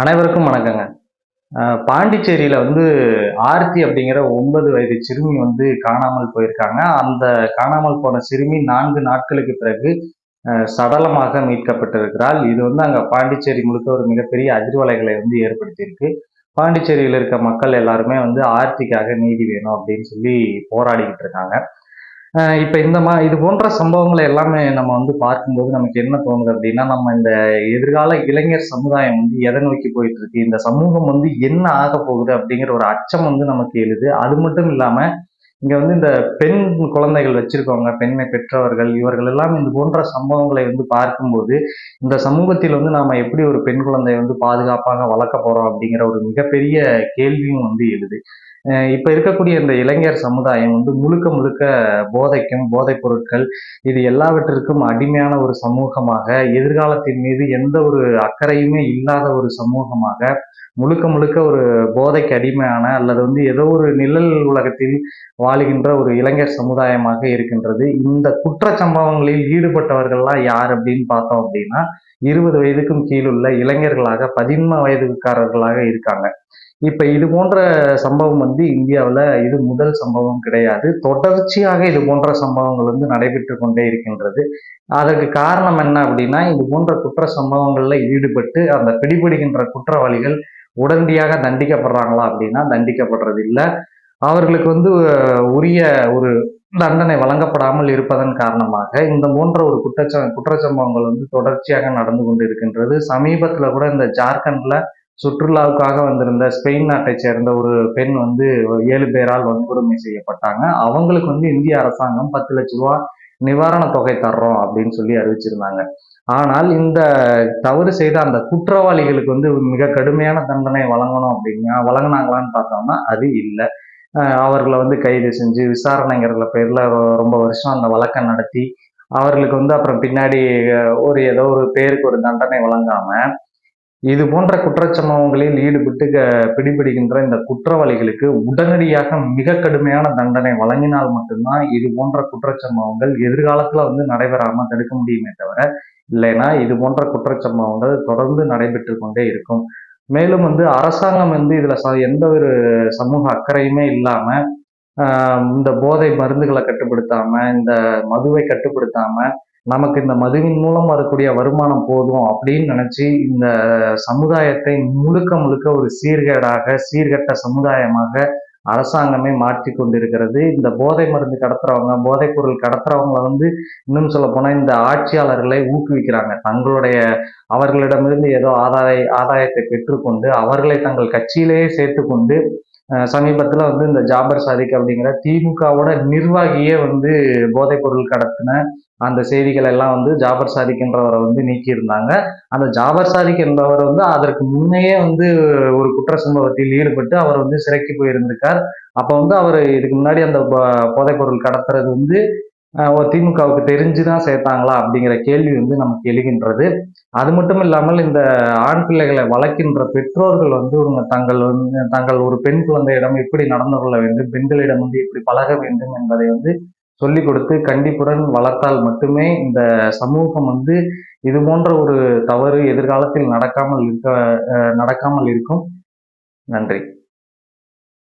அனைவருக்கும் வணக்கங்க. பாண்டிச்சேரியில வந்து ஆர்த்தி அப்படிங்கிற ஒன்பது வயது சிறுமி வந்து காணாமல் போயிருக்காங்க. அந்த காணாமல் போன சிறுமி நான்கு நாட்களுக்கு பிறகு சடலமாக மீட்கப்பட்டிருக்கிறாள். இது வந்து அங்க பாண்டிச்சேரி முழுக்க ஒரு மிகப்பெரிய அதிர்வலைகளை வந்து ஏற்படுத்தியிருக்கு. பாண்டிச்சேரியில் இருக்க மக்கள் எல்லாருமே வந்து ஆர்த்திக்காக நீதி வேணும் அப்படின்னு சொல்லி போராடிக்கிட்டு இருக்காங்க. இப்போ இந்த மா இது போன்ற சம்பவங்களை எல்லாமே நம்ம வந்து பார்க்கும்போது நமக்கு என்ன தோணுது அப்படின்னா நம்ம இந்த எதிர்கால இளைஞர் சமுதாயம் வந்து எதை நோக்கி போயிட்டு இருக்கு இந்த சமூகம் வந்து என்ன ஆக போகுது அப்படிங்கிற ஒரு அச்சம் வந்து நமக்கு எழுது. அது மட்டும் இல்லாம இங்க வந்து இந்த பெண் குழந்தைகள் வச்சிருக்கவங்க பெண்ணை பெற்றவர்கள் இவர்கள் எல்லாம் இது போன்ற சம்பவங்களை வந்து பார்க்கும்போது இந்த சமூகத்தில் வந்து நாம எப்படி ஒரு பெண் குழந்தையை வந்து பாதுகாப்பாக வளர்க்க போறோம் அப்படிங்கிற ஒரு மிகப்பெரிய கேள்வியும் வந்து எழுது. இப்போ இருக்கக்கூடிய இந்த இளைஞர் சமுதாயம் வந்து முழுக்க முழுக்க போதைக்கும் போதைப் பொருட்கள் இது எல்லாவற்றிற்கும் அடிமையான ஒரு சமூகமாக எதிர்காலத்தின் மீது எந்த ஒரு அக்கறையுமே இல்லாத ஒரு சமூகமாக முழுக்க முழுக்க ஒரு போதைக்கு அடிமையான அல்லது வந்து ஏதோ ஒரு நிழல் உலகத்தில் வாழுகின்ற ஒரு இளைஞர் சமுதாயமாக இருக்கின்றது. இந்த குற்ற சம்பவங்களில் ஈடுபட்டவர்கள்லாம் யார் அப்படின்னு பார்த்தோம் அப்படின்னா இருபது வயதுக்கும் கீழுள்ள இளைஞர்களாக பதின்ம வயதுக்காரர்களாக இருக்காங்க. இப்ப இது போன்ற சம்பவம் வந்து இந்தியாவில் இது முதல் சம்பவம் கிடையாது. தொடர்ச்சியாக இது போன்ற சம்பவங்கள் வந்து நடைபெற்று கொண்டே இருக்கின்றது. அதற்கு காரணம் என்ன அப்படின்னா இது போன்ற குற்ற சம்பவங்கள்ல ஈடுபட்டு அந்த பிடிபடுகின்ற குற்றவாளிகள் உடனடியாக தண்டிக்கப்படுறாங்களா அப்படின்னா தண்டிக்கப்படுறது இல்லை அவர்களுக்கு வந்து உரிய ஒரு தண்டனை வழங்கப்படாமல் இருப்பதன் காரணமாக இந்த போன்ற ஒரு குற்றச்ச குற்றச்சம்பவங்கள் வந்து தொடர்ச்சியாக நடந்து கொண்டு இருக்கின்றது சமீபத்தில் கூட இந்த ஜார்க்கண்ட்ல சுற்றுலாவுக்காக வந்திருந்த ஸ்பெயின் நாட்டை சேர்ந்த ஒரு பெண் வந்து ஏழு பேரால் வன்கொடுமை செய்யப்பட்டாங்க. அவங்களுக்கு வந்து இந்திய அரசாங்கம் பத்து லட்ச ரூபா நிவாரண தொகை தர்றோம் அப்படின்னு சொல்லி அறிவிச்சிருந்தாங்க. ஆனால் இந்த தவறு செய்த அந்த குற்றவாளிகளுக்கு வந்து மிக கடுமையான தண்டனை வழங்கணும் அப்படின்னா வழங்கினாங்களான்னு பார்த்தோம்னா அது இல்லை. அவர்களை வந்து கைது செஞ்சு விசாரணைங்கிற பேர்ல ரொம்ப வருஷம் அந்த வழக்கை நடத்தி அவர்களுக்கு வந்து அப்புறம் பின்னாடி ஒரு ஏதோ ஒரு பேருக்கு ஒரு தண்டனை வழங்காம இது போன்ற குற்றச்சம்பவங்களில் ஈடுபட்டு க- இந்த குற்றவாளிகளுக்கு உடனடியாக மிக கடுமையான தண்டனை வழங்கினால் மட்டும்தான் இது போன்ற குற்றச்சம்பவங்கள் எதிர்காலத்துல வந்து நடைபெறாம தடுக்க முடியுமே தவிர இல்லைன்னா இது போன்ற குற்றச்சம்பவங்கள் தொடர்ந்து நடைபெற்று கொண்டே இருக்கும். மேலும் வந்து அரசாங்கம் வந்து இதுல ச- எந்த ஒரு சமூக அக்கறையுமே இல்லாம இந்த போதை மருந்துகளை கட்டுப்படுத்தாம இந்த மதுவை கட்டுப்படுத்தாம நமக்கு இந்த மதுவின் மூலம் வரக்கூடிய வருமானம் போதும் அப்படின்னு நினைச்சு இந்த சமுதாயத்தை முழுக்க முழுக்க ஒரு சீர்கேடாக சீர்கட்ட சமுதாயமாக அரசாங்கமே மாற்றி கொண்டிருக்கிறது. இந்த போதை மருந்து கடத்துறவங்க போதைப் பொருள் கடத்துறவங்களை வந்து இன்னும் சொல்ல போனா இந்த ஆட்சியாளர்களை ஊக்குவிக்கிறாங்க. தங்களுடைய அவர்களிடமிருந்து ஏதோ ஆதாய ஆதாயத்தை பெற்றுக்கொண்டு அவர்களை தங்கள் கட்சியிலேயே சேர்த்து கொண்டு சமீபத்தில் வந்து இந்த ஜாபர் சாதிக் அப்படிங்கிற திமுகவோட நிர்வாகியே வந்து போதைப் பொருள் கடத்தின அந்த செய்திகள் எல்லாம் வந்து ஜாபர் சாதிக் என்றவரை வந்து நீக்கியிருந்தாங்க. அந்த ஜாபர் சாதிக் என்பவர் வந்து அதற்கு முன்னையே வந்து ஒரு குற்ற சம்பவத்தில் ஈடுபட்டு அவர் வந்து சிறைக்கு போயிருந்திருக்கார். அப்போ வந்து அவர் இதுக்கு முன்னாடி அந்த போதைப்பொருள் போதைப் பொருள் கடத்துறது வந்து திமுகவுக்கு தெரிஞ்சுதான் சேர்த்தாங்களா அப்படிங்கிற கேள்வி வந்து நமக்கு எழுகின்றது. அது மட்டும் இல்லாமல் இந்த ஆண் பிள்ளைகளை வளர்க்கின்ற பெற்றோர்கள் வந்து அவங்க தங்கள் வந்து தங்கள் ஒரு பெண் குழந்தையிடம் எப்படி நடந்து கொள்ள வேண்டும் பெண்களிடம் வந்து எப்படி பழக வேண்டும் என்பதை வந்து சொல்லிக் கொடுத்து கண்டிப்புடன் வளர்த்தால் மட்டுமே இந்த சமூகம் வந்து இது போன்ற ஒரு தவறு எதிர்காலத்தில் நடக்காமல் இருக்க நடக்காமல் இருக்கும். நன்றி.